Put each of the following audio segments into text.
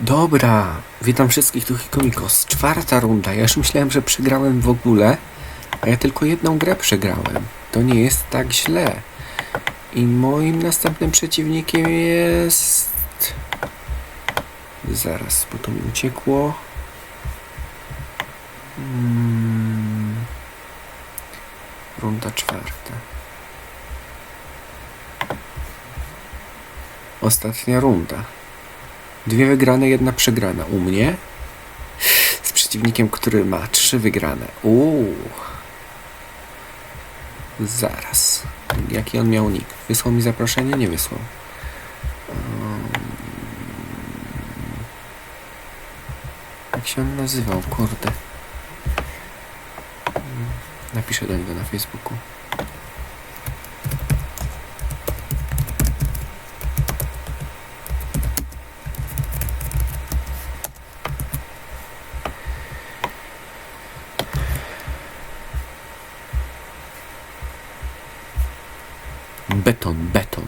Dobra, witam wszystkich tu Hikomikos. Czwarta runda. Ja już myślałem, że przegrałem w ogóle, a ja tylko jedną grę przegrałem. To nie jest tak źle. I moim następnym przeciwnikiem jest... Zaraz, bo to mi uciekło. Hmm. Runda czwarta. Ostatnia runda. Dwie wygrane, jedna przegrana. U mnie z przeciwnikiem, który ma trzy wygrane. Uuu. Zaraz. Jaki on miał nick? Wysłał mi zaproszenie? Nie wysłał. Um, Jak się on nazywał? Kurde. Napiszę do niego na Facebooku. Beton, beton.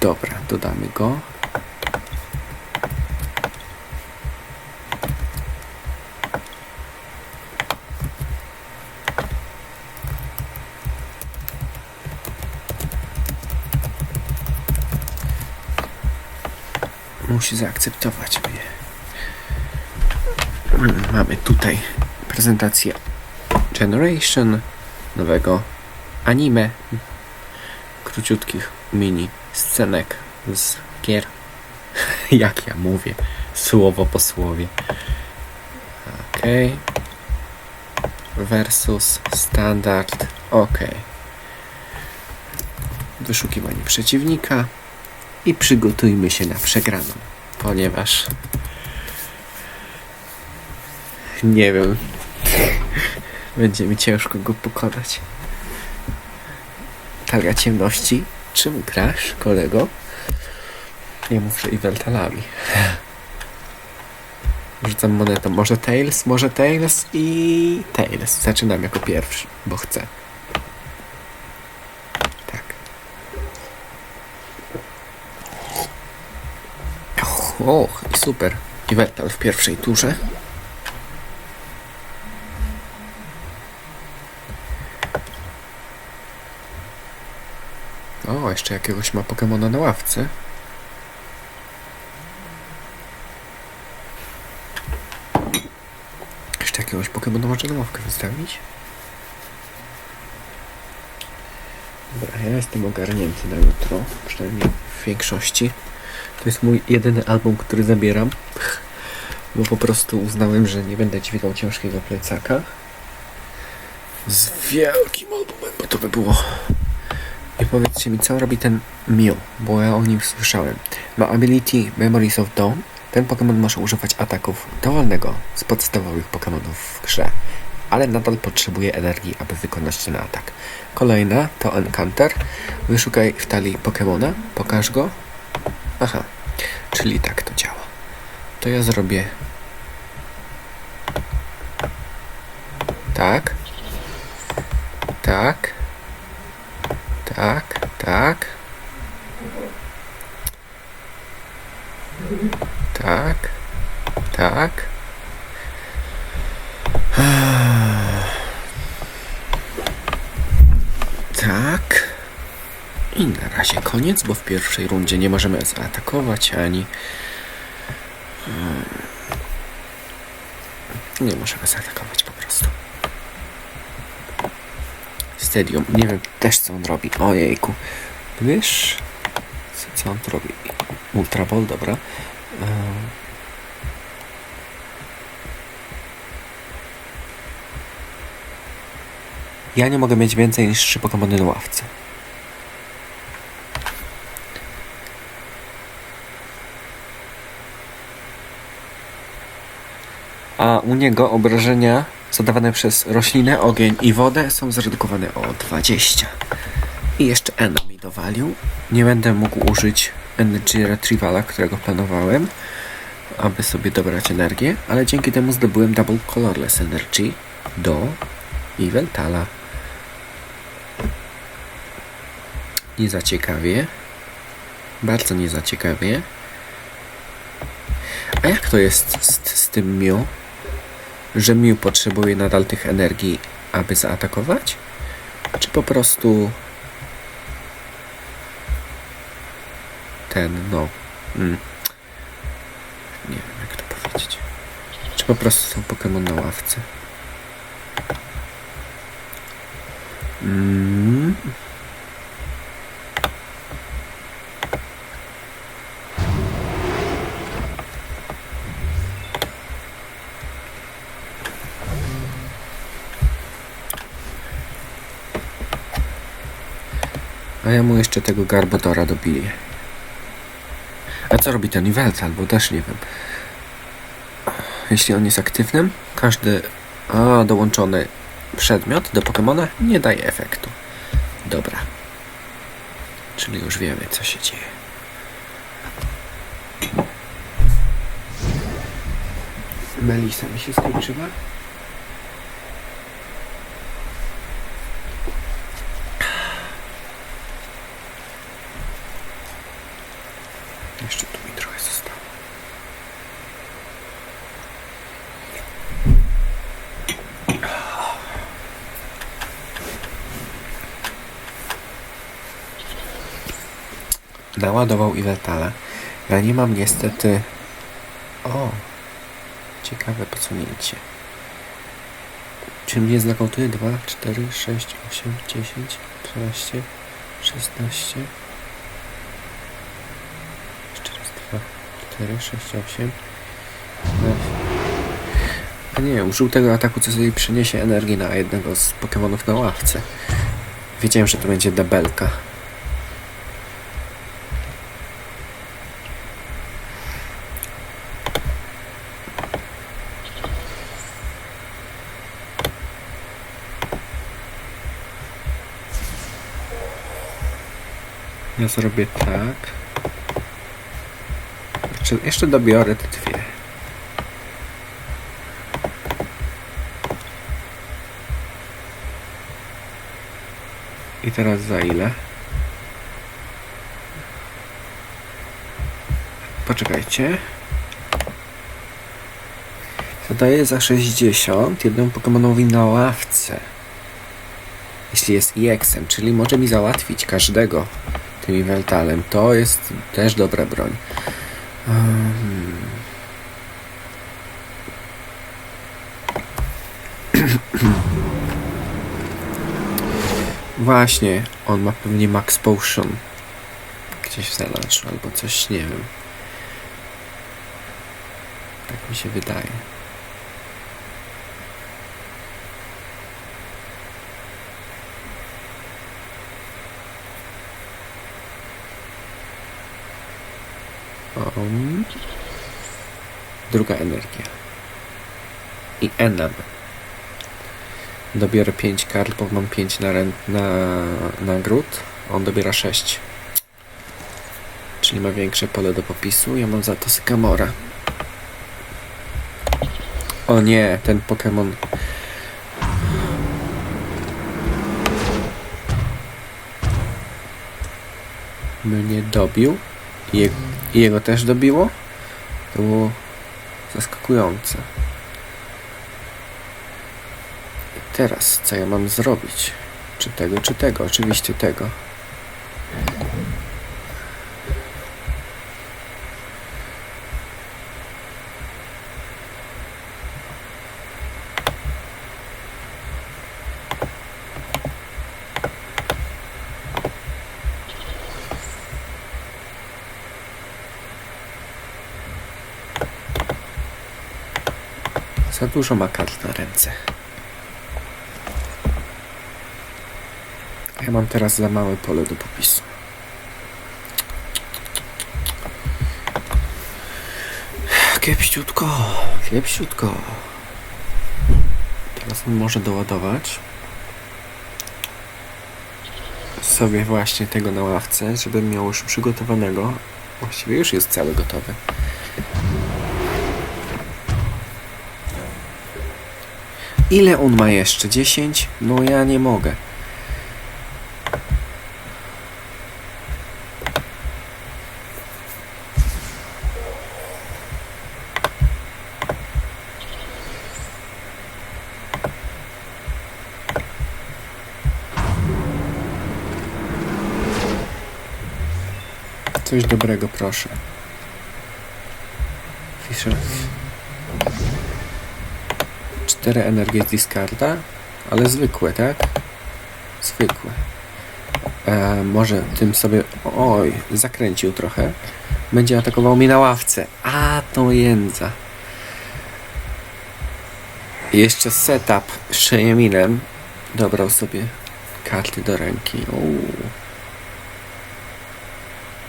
Dobra, dodamy go. Musi zaakceptować mnie. Mamy tutaj prezentację Generation nowego anime króciutkich mini scenek z gier. Jak ja mówię, słowo po słowie. Ok. Versus standard. Ok. Wyszukiwanie przeciwnika i przygotujmy się na przegraną, ponieważ nie wiem, będzie mi ciężko go pokonać. Talia ciemności. Czym grasz, kolego? Nie mów, że Iweltalami. Rzucam monetą. Może Tails, może Tails i Tails. Zaczynam jako pierwszy, bo chcę. Tak. Och, super. Iweltal w pierwszej turze. O, jeszcze jakiegoś ma Pokemona na ławce. Jeszcze jakiegoś Pokemona może na ławkę wystawić? Dobra, ja jestem ogarnięty na jutro, przynajmniej w większości. To jest mój jedyny album, który zabieram, bo po prostu uznałem, że nie będę dźwigał ciężkiego plecaka z wielkim albumem, bo to by było i powiedzcie mi, co robi ten Mew, bo ja o nim słyszałem. Ma ability Memories of Dawn. Ten Pokémon może używać ataków dowolnego z podstawowych Pokémonów w grze, ale nadal potrzebuje energii, aby wykonać ten atak. Kolejna to Encounter. Wyszukaj w talii Pokémona, pokaż go. Aha, czyli tak to działa. To ja zrobię tak, tak. Tak, tak. Tak, tak. Tak. I na razie koniec, bo w pierwszej rundzie nie możemy zaatakować ani. Hmm. Nie możemy zaatakować po prostu. Stadium. Nie wiem też co on robi. Ojejku. Wiesz? Co- on tu robi? Ultra Ball, dobra. Ehm. Ja nie mogę mieć więcej niż trzy Pokemony na ławce. A u niego obrażenia zadawane przez roślinę, ogień i wodę są zredukowane o 20. I jeszcze N mi dowalił. Nie będę mógł użyć Energy Retrievala, którego planowałem, aby sobie dobrać energię, ale dzięki temu zdobyłem Double Colorless Energy do Iveltala. Nie zaciekawie. Bardzo nie zaciekawie. A jak to jest z, z tym Mew? Że Mew potrzebuje nadal tych energii, aby zaatakować? Czy po prostu ten, no. Mm. Nie wiem, jak to powiedzieć. Czy po prostu są Pokémon na ławce? Mm. A ja mu jeszcze tego Garbodora dobiję. A co robi ten Iveltal? Bo też nie wiem. Jeśli on jest aktywnym, każdy a, dołączony przedmiot do Pokemona nie daje efektu. Dobra. Czyli już wiemy, co się dzieje. Melisa mi się skończyła. Jeszcze tu mi trochę zostało. Naładował Iweltala. Ja nie mam niestety... O! Ciekawe posunięcie. Czy mnie znakomituje? 2, 4, 6, 8, 10, 12, 16... Jeszcze raz, 2, 4, 6, 8. A nie, użył tego ataku, co sobie przyniesie energię na jednego z Pokemonów na ławce. Wiedziałem, że to będzie debelka. Ja zrobię tak. Jeszcze, jeszcze dobiorę te dwie. I teraz za ile? Poczekajcie. Zadaję za 60 jednemu Pokemonowi na ławce. Jeśli jest EX-em, czyli może mi załatwić każdego tym Inventalem. To jest też dobra broń. Um. Właśnie, on ma pewnie Max Potion gdzieś w zanadrzu albo coś, nie wiem. Tak mi się wydaje. Um, druga energia. I Enam. Dobiorę 5 kart, bo mam 5 na, rę- na nagród. On dobiera 6. Czyli ma większe pole do popisu. Ja mam za to Sykamora. O nie, ten Pokémon. Mnie dobił. I, je, I jego też dobiło. To było zaskakujące. I teraz, co ja mam zrobić? Czy tego, czy tego? Oczywiście tego. Za dużo ma kart na ręce. Ja mam teraz za małe pole do popisu. Kiepściutko. Teraz on może doładować. Sobie właśnie tego na ławce, żebym miał już przygotowanego. Właściwie już jest cały gotowy. Ile on ma jeszcze? 10? No ja nie mogę. Coś dobrego, proszę. Fisher. Cztery energie z discarda, ale zwykłe, tak? Zwykłe. E, może tym sobie. Oj, zakręcił trochę. Będzie atakował mnie na ławce. A to jędza. Jeszcze setup z Sheyaminem dobrał sobie karty do ręki.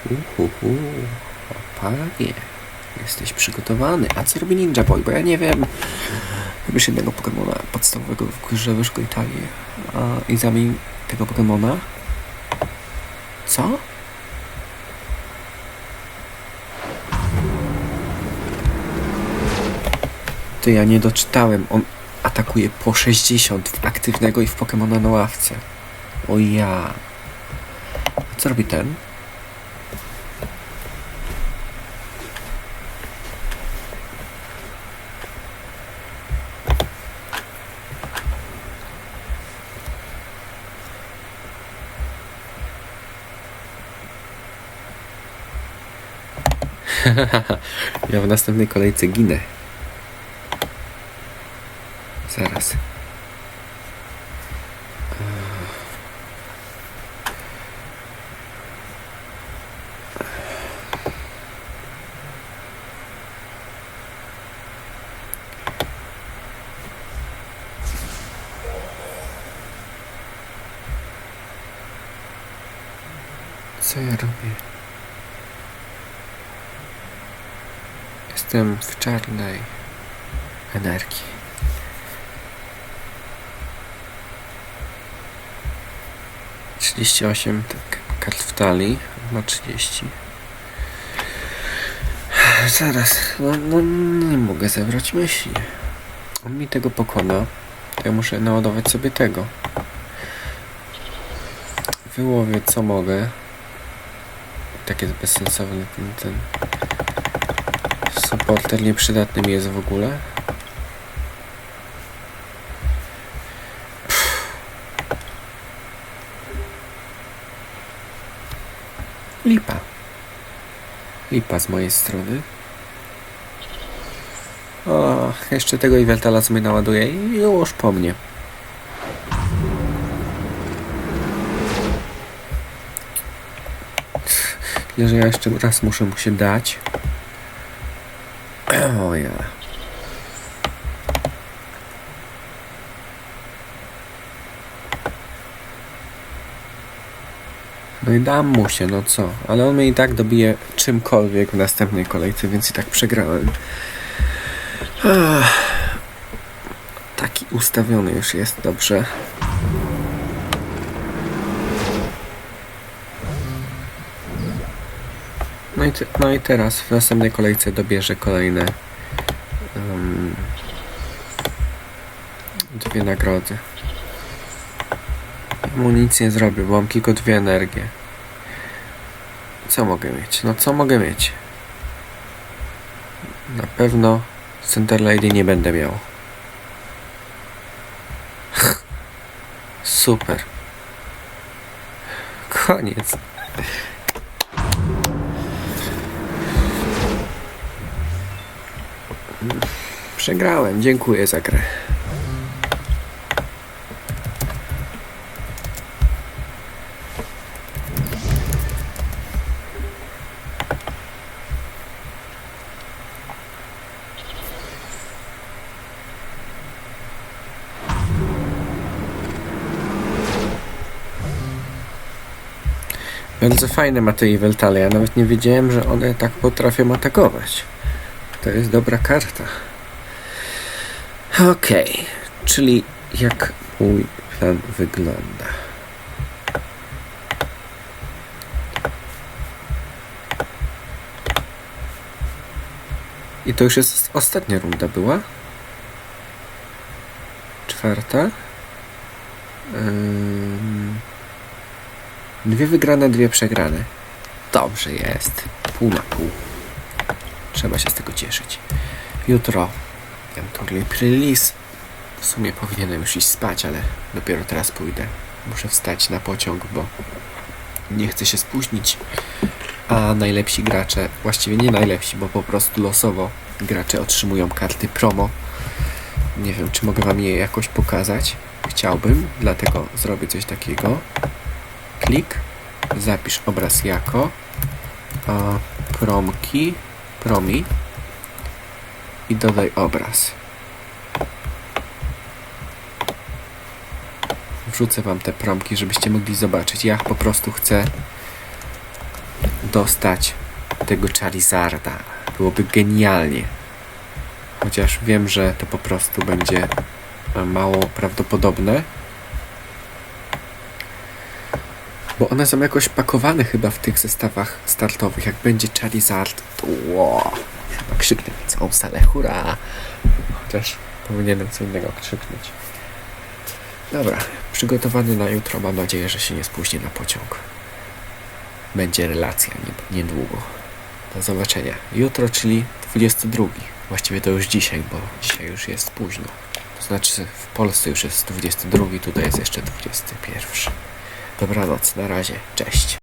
Uhuhu. O, panie. Jesteś przygotowany. A co robi Ninja Boy? Bo ja nie wiem. Wybierz jednego Pokemona podstawowego w grze Wyszko Italii. A, I zamień tego Pokemona. Co? Ty, ja nie doczytałem. On atakuje po 60 w aktywnego i w Pokemona na ławce. O ja. A co robi ten? ja w następnej kolejce ginę. Zaraz. Co ja robię? Jestem w czarnej energii. Trzydzieści osiem tak, kart w talii, ma trzydzieści. Zaraz, no, no nie mogę zebrać myśli. On mi tego pokona, to ja muszę naładować sobie tego. Wyłowię co mogę. Tak jest bezsensowny ten, ten supporter nieprzydatny mi jest w ogóle. Lipa. Lipa z mojej strony. O, jeszcze tego Iweltala sobie naładuję i już po mnie. Tyle, że ja jeszcze raz muszę mu się dać. O ja. No i dam mu się, no co? Ale on mnie i tak dobije czymkolwiek w następnej kolejce, więc i tak przegrałem. Ach. Taki ustawiony już jest, dobrze. No i teraz w następnej kolejce dobierze kolejne um, dwie nagrody. Mu nic nie zrobię, bo mam tylko dwie energie. Co mogę mieć? No co mogę mieć? Na pewno Center Lady nie będę miał. Super. Koniec. Przegrałem. Dziękuję za grę. Bardzo fajne ma te Iweltale. Ja nawet nie wiedziałem, że one tak potrafią atakować. To jest dobra karta. Okej, czyli jak mój plan wygląda. I to już jest ostatnia runda była. Czwarta. Dwie wygrane, dwie przegrane. Dobrze jest. Pół na pół. Trzeba się z tego cieszyć. Jutro ten turniej release. W sumie powinienem już iść spać, ale dopiero teraz pójdę. Muszę wstać na pociąg, bo nie chcę się spóźnić. a najlepsi gracze, właściwie nie najlepsi, bo po prostu losowo gracze otrzymują karty promo. Nie wiem, czy mogę wam je jakoś pokazać. Chciałbym, dlatego zrobię coś takiego. Klik, zapisz obraz jako a, promki, promi i dodaj obraz. Wrzucę wam te promki, żebyście mogli zobaczyć. Ja po prostu chcę dostać tego Charizarda. Byłoby genialnie. Chociaż wiem, że to po prostu będzie mało prawdopodobne. Bo one są jakoś pakowane chyba w tych zestawach startowych. Jak będzie Charizard, to wow, chyba krzyknę całą salę hurra. Chociaż powinienem co innego krzyknąć. Dobra, przygotowany na jutro. Mam nadzieję, że się nie spóźnię na pociąg. Będzie relacja nie, niedługo. Do zobaczenia. Jutro, czyli 22. Właściwie to już dzisiaj, bo dzisiaj już jest późno. To znaczy w Polsce już jest 22, tutaj jest jeszcze 21. Dobranoc, na razie, cześć.